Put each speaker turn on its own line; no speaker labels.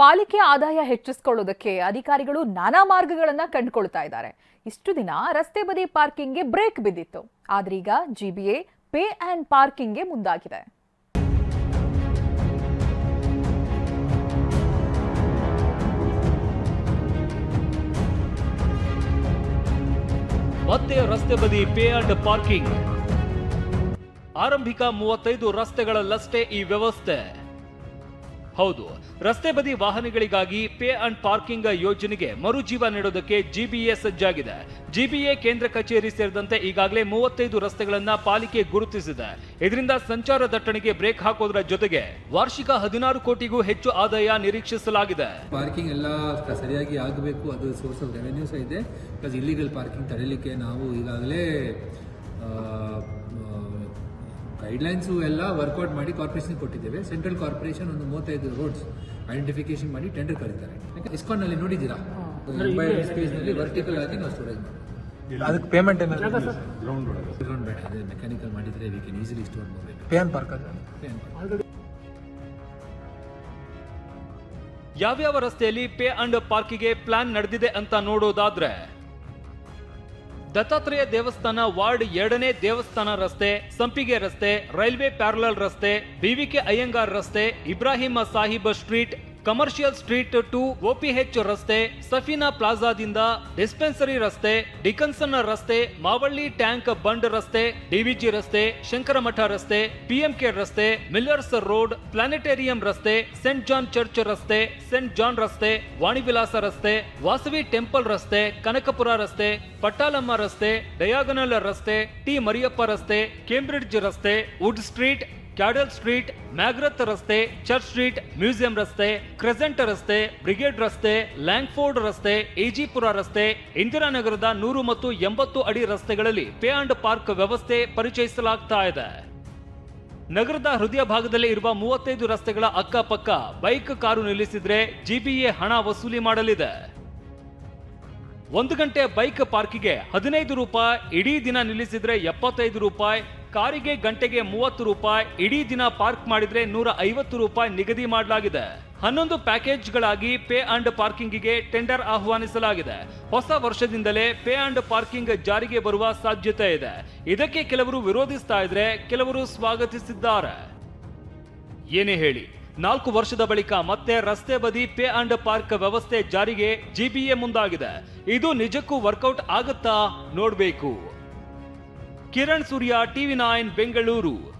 ಪಾಲಿಕೆ ಆದಾಯ ಹೆಚ್ಚಿಸಿಕೊಳ್ಳೋದಕ್ಕೆ ಅಧಿಕಾರಿಗಳು ನಾನಾ ಮಾರ್ಗಗಳನ್ನು ಕಂಡುಕೊಳ್ತಾ ಇದ್ದಾರೆ. ಇಷ್ಟು ದಿನ ರಸ್ತೆ ಬದಿ ಪಾರ್ಕಿಂಗ್ಗೆ ಬ್ರೇಕ್ ಬಿದ್ದಿತ್ತು. ಆದ್ರೀಗ ಜಿಬಿಎ ಪೇ ಆ್ಯಂಡ್ ಪಾರ್ಕಿಂಗ್ಗೆ ಮುಂದಾಗಿದೆ.
ಮತ್ತೆ ರಸ್ತೆ ಬದಿ ಪೇ ಅಂಡ್ ಪಾರ್ಕಿಂಗ್. ಆರಂಭಿಕ ಮೂವತ್ತೈದು ರಸ್ತೆಗಳಲ್ಲಷ್ಟೇ ಈ ವ್ಯವಸ್ಥೆ. ಹೌದು, ರಸ್ತೆ ಬದಿ ವಾಹನಗಳಿಗಾಗಿ ಪೇ ಅಂಡ್ ಪಾರ್ಕಿಂಗ್ ಯೋಜನೆಗೆ ಮರುಜೀವ ನೀಡೋದಕ್ಕೆ ಜಿಬಿಎ ಸಜ್ಜಾಗಿದೆ ಜಿಬಿಎ ಕೇಂದ್ರ ಕಚೇರಿ ಸೇರಿದಂತೆ ಈಗಾಗಲೇ ಮೂವತ್ತೈದು ರಸ್ತೆಗಳನ್ನ ಪಾಲಿಕೆ ಗುರುತಿಸಿದೆ. ಇದರಿಂದ ಸಂಚಾರ ದಟ್ಟಣೆಗೆ ಬ್ರೇಕ್ ಹಾಕೋದ್ರ ಜೊತೆಗೆ ವಾರ್ಷಿಕ ಹದಿನಾರು ಕೋಟಿಗೂ ಹೆಚ್ಚು ಆದಾಯ ನಿರೀಕ್ಷಿಸಲಾಗಿದೆ.
ಪಾರ್ಕಿಂಗ್ ಎಲ್ಲ ಸರಿಯಾಗಿ ಆಗಬೇಕು, ಅದು ಸೋರ್ಸ್ ಆಫ್ ರೆವೆನ್ಯೂ ಇದೆ. ಇಲ್ಲಿಗಲ್ ಪಾರ್ಕಿಂಗ್ ತಡೆಯಲಿಕ್ಕೆ ನಾವು ಈಗಾಗಲೇ ಗೈಡ್ಲೈನ್ಸು ಎಲ್ಲ ವರ್ಕೌಟ್ ಮಾಡಿ ಕಾರ್ಪೊರೇಷನ್ ಕೊಟ್ಟಿದ್ದೇವೆ. ಸೆಂಟ್ರಲ್ ಕಾರ್ಪೊರೇಷನ್ ಒಂದು ಮೂವತ್ತೈದು ರೋಡ್ಸ್ ಐಡೆಂಟಿಫಿಕೇಶನ್ ಮಾಡಿ ಟೆಂಡರ್ ಕರೀತಾರೆ. ಇಸ್ಕಾನ್ನಲ್ಲಿ ನೋಡಿದ್ದೀರಾ? ಸ್ಪೇಸ್ನಲ್ಲಿ ವರ್ಟಿಕಲ್ ಆಗಿ ನಾವು ಸ್ಟೋರೇಜ್
ಅದಕ್ಕೆ ಪೇಮೆಂಟ್ ಏನಾದ್ರು
ಗ್ರೌಂಡ್ ಬೇಡ ಅದೇ ಮೆಕ್ಯಾನಿಕಲ್ ಮಾಡಿದರೆ ವಿ ಕ್ಯಾನ್ ಈಸಿಲಿ ಸ್ಟೋರ್ ಮಾಡಬೇಕು
ಪೇನ್ ಪಾರ್ಕ್
ಯಾವ್ಯಾವ ರಸ್ತೆಯಲ್ಲಿ ಪೇ ಅಂಡ್ ಪಾರ್ಕಿಗೆ ಪ್ಲಾನ್ ನಡೆದಿದೆ ಅಂತ ನೋಡೋದಾದ್ರೆ ದತ್ತಾತ್ರೇಯ ದೇವಸ್ಥಾನ ವಾರ್ಡ್ ಎರಡನೇ ದೇವಸ್ಥಾನ ರಸ್ತೆ, ಸಂಪಿಗೆ ರಸ್ತೆ, ರೈಲ್ವೆ ಪ್ಯಾರಲಲ್ ರಸ್ತೆ, ಬಿವಿಕೆ ಅಯ್ಯಂಗಾರ್ ರಸ್ತೆ Ibrahim Sahib Street Commercial Street to OPH ರಸ್ತೆ ಸಫೀನಾ ಪ್ಲಾಜಾದಿಂದ ಡಿಸ್ಪೆನ್ಸರಿ ರಸ್ತೆ ಡಿಕನ್ಸನ್ ರಸ್ತೆ ಮಾವಳ್ಳಿ ಟ್ಯಾಂಕ್ ಬಂಡ್ ರಸ್ತೆ ಡಿವಿಜಿ ರಸ್ತೆ ಶಂಕರಮಠ ರಸ್ತೆ ಪಿಎಂಕೆ ರಸ್ತೆ ಮಿಲ್ಲರ್ಸ್ ರೋಡ್ ಪ್ಲಾನೆಟೇರಿಯಂ ರಸ್ತೆ ಸೆಂಟ್ ಜಾನ್ ಚರ್ಚ್ ರಸ್ತೆ ಸೆಂಟ್ ಜಾನ್ ರಸ್ತೆ ವಾಣಿವಿಲಾಸ ರಸ್ತೆ ವಾಸವಿ ಟೆಂಪಲ್ ರಸ್ತೆ ಕನಕಪುರ ರಸ್ತೆ ಪಟ್ಟಾಲಮ್ಮ ರಸ್ತೆ ಡಯಾಗನಲ್ ರಸ್ತೆ ಟಿ ಮರಿಯಪ್ಪ ರಸ್ತೆ ಕೇಂಬ್ರಿಡ್ಜ್ ರಸ್ತೆ wood street Cadell street Magrath ರಸ್ತೆ ಚರ್ಚ್ ಸ್ಟ್ರೀಟ್ ಮ್ಯೂಸಿಯಂ ರಸ್ತೆ ಕ್ರೆಸೆಂಟ್ ರಸ್ತೆ ಬ್ರಿಗೇಡ್ ರಸ್ತೆ ಲ್ಯಾಂಗ್ಫೋರ್ಡ್ ರಸ್ತೆ ಎಜಿಪುರ ರಸ್ತೆ ಇಂದಿರಾನಗರದ ನೂರು ಮತ್ತು ಎಂಬತ್ತು ಅಡಿ ರಸ್ತೆಗಳಲ್ಲಿ ಪೇ ಅಂಡ್ ಪಾರ್ಕ್ ವ್ಯವಸ್ಥೆ ಪರಿಚಯಿಸಲಾಗ್ತಾ ಇದೆ. ನಗರದ ಹೃದಯ ಭಾಗದಲ್ಲಿ ಇರುವ ಮೂವತ್ತೈದು ರಸ್ತೆಗಳ ಅಕ್ಕಪಕ್ಕ ಬೈಕ್ ಕಾರು ನಿಲ್ಲಿಸಿದ್ರೆ ಜಿಬಿಎ ಹಣ ವಸೂಲಿ ಮಾಡಲಿದೆ. ಒಂದು ಗಂಟೆ ಬೈಕ್ ಪಾರ್ಕಿಗೆ ಹದಿನೈದು ರೂಪಾಯಿ, ಇಡೀ ದಿನ ನಿಲ್ಲಿಸಿದ್ರೆ ಎಪ್ಪತ್ತೈದು ರೂಪಾಯಿ, ಕಾರಿಗೆ ಗಂಟೆಗೆ ಮೂವತ್ತು ರೂಪಾಯಿ, ಇಡೀ ದಿನ ಪಾರ್ಕ್ ಮಾಡಿದ್ರೆ ನೂರ ಐವತ್ತು ರೂಪಾಯಿ ನಿಗದಿ ಮಾಡಲಾಗಿದೆ. ಹನ್ನೊಂದು ಪ್ಯಾಕೇಜ್ಗಳಾಗಿ ಪೇ ಅಂಡ್ ಪಾರ್ಕಿಂಗಿಗೆ ಟೆಂಡರ್ ಆಹ್ವಾನಿಸಲಾಗಿದೆ. ಹೊಸ ವರ್ಷದಿಂದಲೇ ಪೇ ಅಂಡ್ ಪಾರ್ಕಿಂಗ್ ಜಾರಿಗೆ ಬರುವ ಸಾಧ್ಯತೆ ಇದೆ. ಇದಕ್ಕೆ ಕೆಲವರು ವಿರೋಧಿಸ್ತಾ ಇದ್ರೆ ಕೆಲವರು ಸ್ವಾಗತಿಸಿದ್ದಾರೆ. ಏನೇ ಹೇಳಿ. ನಾಲ್ಕು ವರ್ಷದ ಬಳಿಕ ಮತ್ತೆ ರಸ್ತೆ ಬದಿ ಪೇ ಅಂಡ್ ಪಾರ್ಕ್ ವ್ಯವಸ್ಥೆ ಜಾರಿಗೆ ಜಿಬಿಎ ಮುಂದಾಗಿದೆ. ಇದು ನಿಜಕ್ಕೂ ವರ್ಕೌಟ್ ಆಗುತ್ತಾ ನೋಡಬೇಕು. Kiran Surya, TV nine, Bengaluru.